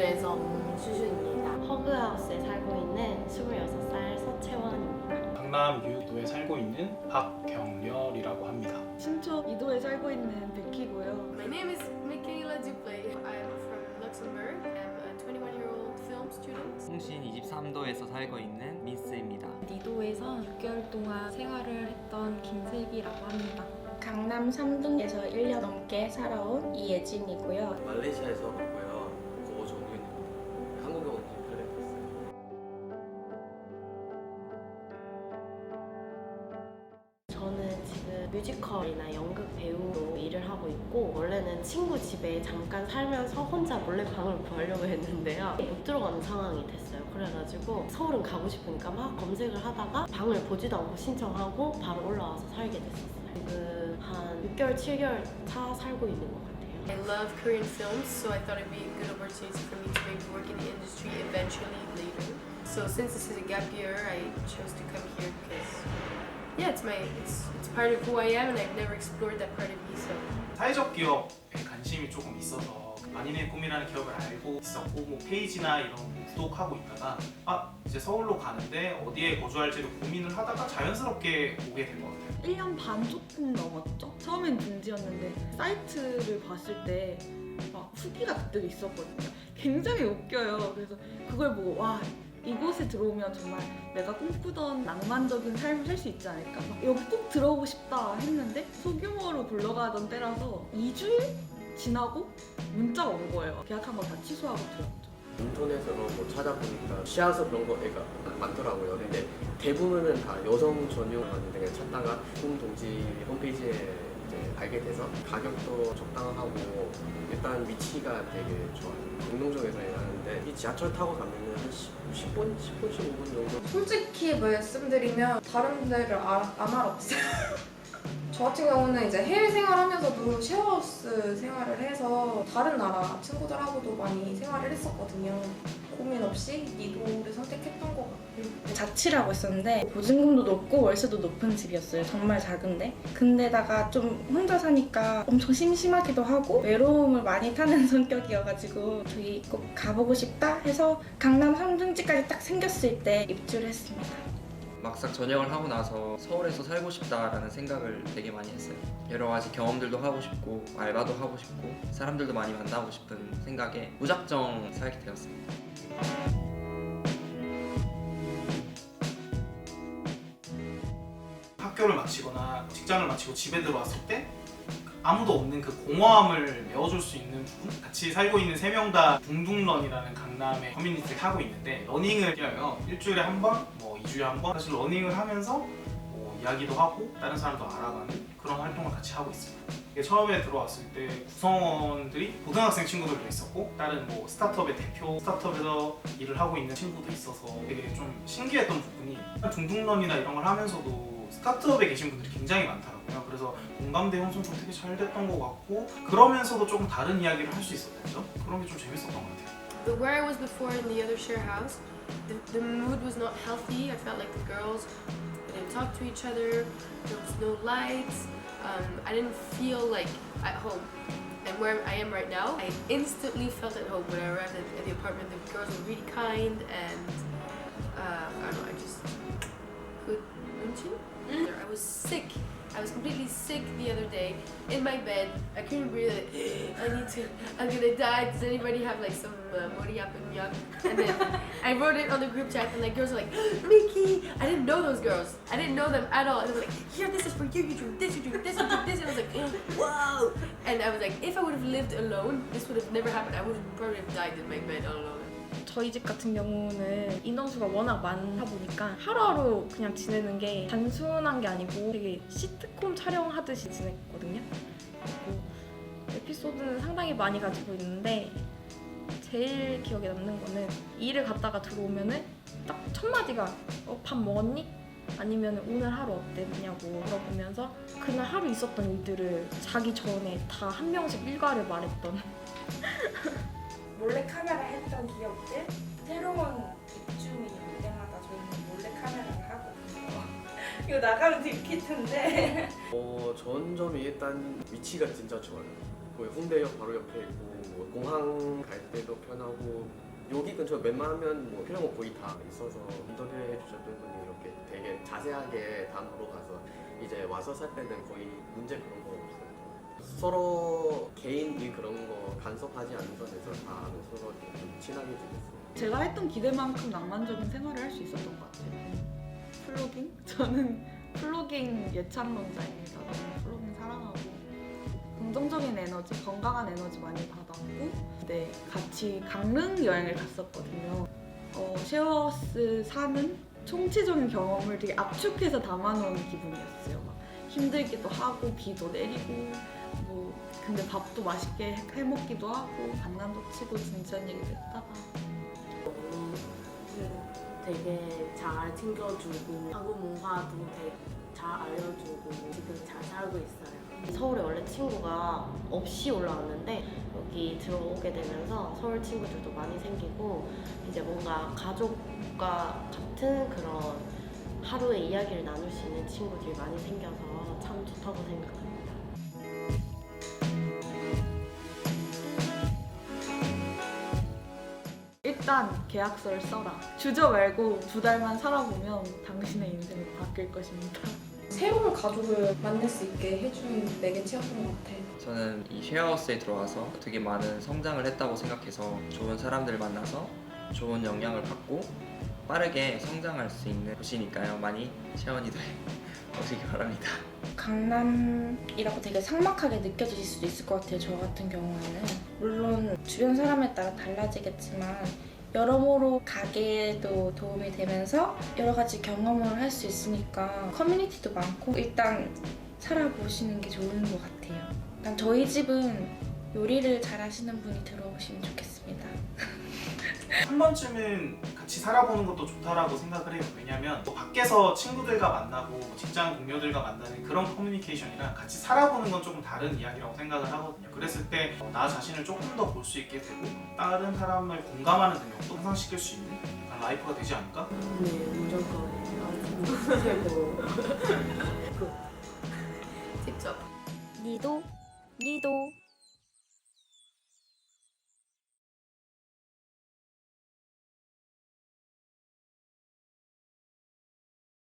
리도에서 온 슈슈입니다. 허그하우스에 살고 있는 26살 서채원입니다. 강남 유도에 살고 있는 박경렬이라고 합니다. 신촌 이도에 살고 있는 베키고요. My name is Michaela Duplay. I'm from Luxembourg. I'm a 21-year-old film student. 홍신 23도에서 살고 있는 민스입니다. 니도에서 6개월 동안 생활을 했던 김슬기라고 합니다. 강남 3등에서 1년 넘게 살아온 이예진이고요. 말레이시아에서 왔고요. 있고 원래는 친구 집에 잠깐 살면서 혼자 몰래 방을 구하려고 했는데요 못 들어가는 상황이 됐어요 그래가지고 서울은 가고 싶으니까 막 검색을 하다가 방을 보지도 않고 신청하고 바로 올라와서 살게 됐었어요 지금 한 6개월 7개월 차 살고 있는 것 같아요 I love Korean films, so I thought it'd be a good opportunity for me to maybe work in the industry eventually later. So since this is a gap year, I chose to come here because yeah, it's my it's it's part of who I am, and I've never explored that part of me. So 사회적 기업에 관심이 조금 있어서 만인의 꿈이라는 기업을 알고 있었고 뭐 페이지나 이런 거 구독하고 있다가 아 이제 서울로 가는데 어디에 거주할지를 고민을 하다가 자연스럽게 오게 된 것 같아요. 1년 반 조금 넘었죠? 처음엔 둥지였는데 사이트를 봤을 때 막 후기가 그때도 있었거든요. 굉장히 웃겨요. 그래서 그걸 보고 와 이곳에 들어오면 정말 내가 꿈꾸던 낭만적인 삶을 살 수 있지 않을까. 막 여기 꼭 들어오고 싶다 했는데 소규모로 굴러가던 때라서 2주일 지나고 문자가 온 거예요. 계약한 거다 취소하고 들어왔죠. 인터넷으로 뭐 찾아보니까 시아서 그런 거가 많더라고요. 근데 대부분은 다 여성 전용이었는데 그냥 찾다가 꿈 동지 홈페이지에 알게 돼서 가격도 적당하고 일단 위치가 되게 좋아요. 운동적에서 일하는 데 이 지하철 타고 가면은 한 10, 10 분, 10분, 15분 정도 솔직히 말씀드리면 다른 데를 안알 없어요. 저 같은 경우는 이제 해외 생활하면서도 쉐어하우스 생활을 해서 다른 나라 친구들하고도 많이 생활을 했었거든요. 고민 없이 니도를 선택했던 것 같아요. 자취를 있었는데 보증금도 높고 월세도 높은 집이었어요. 정말 작은데. 근데다가 좀 혼자 사니까 엄청 심심하기도 하고 외로움을 많이 타는 성격이어가지고 저기 꼭 가보고 싶다 해서 강남 3등지까지 딱 생겼을 때 입주를 했습니다. 막상 전역을 하고 나서 서울에서 살고 싶다라는 생각을 되게 많이 했어요. 여러 가지 경험들도 하고 싶고 알바도 하고 싶고 사람들도 많이 만나고 싶은 생각에 무작정 살게 되었습니다. 학교를 마치거나 직장을 마치고 집에 들어왔을 때 아무도 없는 그 공허함을 메워줄 수 있는 부분? 같이 살고 있는 세 명 다 둥둥런이라는 강남의 커뮤니티를 하고 있는데 러닝을 뛰어요. 일주일에 한 번, 뭐 2주에 한 번? 사실 러닝을 하면서 뭐 이야기도 하고 다른 사람도 알아가는 그런 활동을 같이 하고 있습니다. 처음에 들어왔을 때 구성원들이 고등학생 친구들도 있었고 다른 뭐 스타트업의 대표 스타트업에서 일을 하고 있는 친구도 있어서 되게 좀 신기했던 부분이 둥둥런이나 이런 걸 하면서도 스타트업에 계신 분들이 굉장히 많더라고요. 그래서 공감대 형성도 되게 잘 됐던 것 같고 그러면서도 조금 다른 이야기를 할 수 있었던 점 그런 게 좀 재밌었던 것 같아요. But where I was before in the other share house, the, the mood was not healthy. I felt like the girls they didn't talk to each other. There was no lights. Um, I didn't feel like at home. And where I am right now, I instantly felt at home when I arrived at, at the apartment. The girls were really kind and uh, I don't know. I just could I was sick. I was completely sick the other day in my bed. I couldn't breathe. I need to. I'm gonna die. Does anybody have like some uh, moriap and yuck? And then I wrote it on the group chat, and like girls were like, Mickey. I didn't know those girls. I didn't know them at all. And they were like, here, this is for you. You drink this. You drink this. You drink this. And I was like, whoa. And I was like, if I would have lived alone, this would have never happened. I would have probably have died in my bed all alone. 저희 집 같은 경우는 인원수가 워낙 많다 보니까 하루하루 그냥 지내는 게 단순한 게 아니고 되게 시트콤 촬영하듯이 지냈거든요. 그리고 에피소드는 상당히 많이 가지고 있는데 제일 기억에 남는 거는 일을 갔다가 들어오면은 딱 첫 마디가 어, 밥 먹었니? 아니면 오늘 하루 어땠냐고 물어보면서 그날 하루 있었던 일들을 자기 전에 다 한 명씩 일과를 말했던 기억들 새로운 입주민이 올 때마다 저희는 몰래 카메라를 하거든요. 이거 나가면 들킬 텐데. 어, 좋은 점이 일단 위치가 진짜 좋아요. 그 홍대역 바로 옆에 있고 뭐 공항 갈 때도 편하고 여기 근처 웬만하면 뭐 필요한 거 거의 다 있어서 인터뷰해 주셨던 분이 이렇게 되게 자세하게 다 물어봐서 이제 와서 살 때는 거의 문제 그런 거 없어요. 서로 개인이 그런 거 간섭하지 않는 선에서 다 서로 좀 친하게 지냈어요. 제가 했던 기대만큼 낭만적인 생활을 할 수 있었던 것 같아요. 플로깅? 저는 플로깅 예찬론자입니다. 플로깅 사랑하고 긍정적인 에너지, 건강한 에너지 많이 받았고 네, 같이 강릉 여행을 갔었거든요. 어, 쉐어하우스 사는 총체적인 경험을 되게 압축해서 담아놓은 기분이었어요. 막 힘들기도 하고 비도 내리고 뭐 근데 밥도 맛있게 해- 해먹기도 하고 장난도 치고 진지한 얘기도 했다가 너무 되게 잘 챙겨주고 한국 문화도 되게 잘 알려주고 지금 잘 살고 있어요. 서울에 원래 친구가 없이 올라왔는데 여기 들어오게 되면서 서울 친구들도 많이 생기고 이제 뭔가 가족과 같은 그런 하루의 이야기를 나눌 수 있는 친구들이 많이 생겨서 참 좋다고 생각합니다. 일단 계약서를 써라. 주저 말고 두 달만 살아보면 당신의 인생이 바뀔 것입니다. 새로운 가족을 만날 수 있게 해준 매개체였던 것 같아. 저는 이 쉐어하우스에 들어와서 되게 많은 성장을 했다고 생각해서 좋은 사람들 만나서 좋은 영향을 받고 빠르게 성장할 수 있는 곳이니까요. 많이 체원이들 오시기 바랍니다. 강남이라고 되게 삭막하게 느껴지실 수도 있을 것 같아요. 저 같은 경우에는 물론 주변 사람에 따라 달라지겠지만 여러모로 가게에도 도움이 되면서 여러 가지 경험을 할 수 있으니까 커뮤니티도 많고 일단 살아보시는 게 좋은 것 같아요. 일단 저희 집은 요리를 잘 하시는 분이 들어오시면 좋겠습니다. 한 번쯤은 같이 살아보는 것도 좋다라고 생각을 해요. 왜냐면 뭐 밖에서 친구들과 만나고 뭐 직장 동료들과 만나는 그런 커뮤니케이션이랑 같이 살아보는 건 조금 다른 이야기라고 생각을 하거든요. 그랬을 때 나 자신을 조금 더 볼 수 있게 되고 다른 사람을 공감하는 능력도 향상시킬 수 있는 그런 라이프가 되지 않을까? 네, 무조건 최고. Tip top. 니도 니도